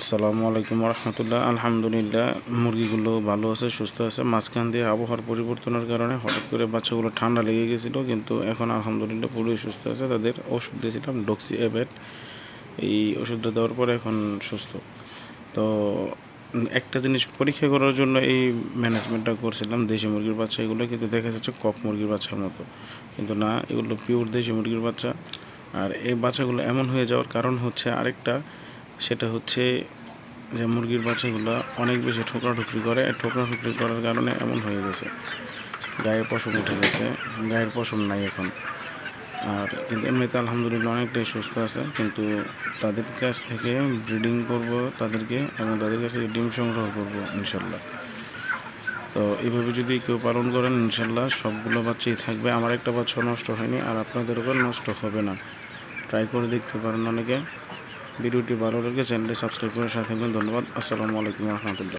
আসসালামু আলাইকুম রহমতুল্লাহ। আলহামদুলিল্লাহ, মুরগিগুলো ভালো আছে, সুস্থ আছে। মাঝখান দিয়ে আবহাওয়ার পরিবর্তনের কারণে হঠাৎ করে বাচ্চাগুলো ঠান্ডা লেগে গেছিল, কিন্তু এখন আলহামদুলিল্লাহ পুরোই সুস্থ আছে। তাদের ওষুধ দিয়েছিলাম ডক্সি এবেট এই ওষুধটা দেওয়ার পরে এখন সুস্থ। তো একটা জিনিস পরীক্ষা করার জন্য এই ম্যানেজমেন্টটা করছিলাম, দেশি মুরগির বাচ্চা এগুলো, কিন্তু দেখা যাচ্ছে কক মুরগির বাচ্চার মতো। কিন্তু না, এগুলো পিওর দেশি মুরগির বাচ্চা। আর এই বাচ্চাগুলো এমন হয়ে যাওয়ার কারণ হচ্ছে আরেকটা সেটা হচ্ছে যে মুরগির বাচ্চাগুলো অনেক বেশি ঠোকরাঠুকরি করে। ঠোকরাঠুকরি করার কারণে এমন হয়ে গেছে, গায়ে পশম উঠে গেছে, গায়ের পশম নাই এখন। আর কিন্তু এমনিতে আলহামদুলিল্লাহ অনেকটাই সুস্থ আছে, কিন্তু তাদের কাছ থেকে ব্রিডিং করব তাদেরকে এবং তাদের কাছ ডিম সংগ্রহ করব ইনশাল্লাহ। তো এইভাবে যদি কেউ পালন করেন ইনশাল্লাহ সবগুলো বাচ্চাই থাকবে। আমার একটা বাচ্চা নষ্ট হয়নি আর আপনাদেরও নষ্ট হবে না। ট্রাই করে দেখতে পারেন অনেকে। ভিডিওটি ভালো লাগে চ্যানেলটি সাবস্ক্রাইব করে সাথে ধন্যবাদ। আসসালামু আলাইকুম রহমতুল্লাহ।